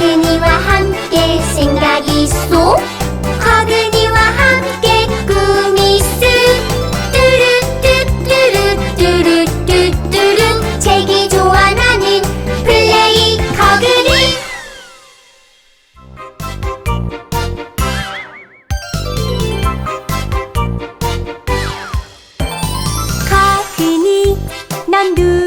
화근이와 함께 생각이 쏙 화근이와 함께 꿈이 쓱 뚜루뚜뚜루 뚜루뚜뚜루 책이 좋아하는 플레이 화근이 화근이 난 누.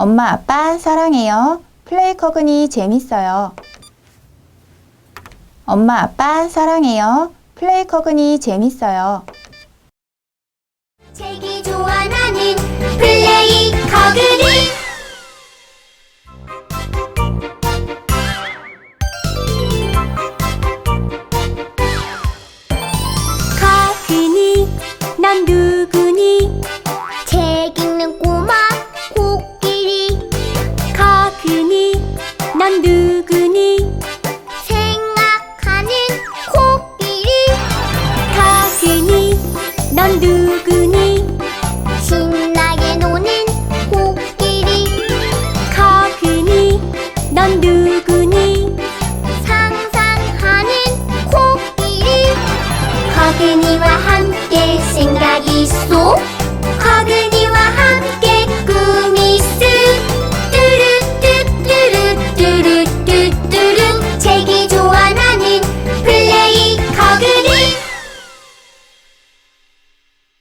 엄마, 아빠 사랑해요. 플레이 커근이 재밌어요. 엄마, 아빠 사랑해요. 플레이 커근이 재밌어요. 책이 좋아 나는 플레이 거그리 거그니 넌 누구니 누구니 생각하는 코끼리 가그니 넌 누구니 신나게 노는 코끼리 가그니 넌 누구니 상상하는 코끼리 가그니와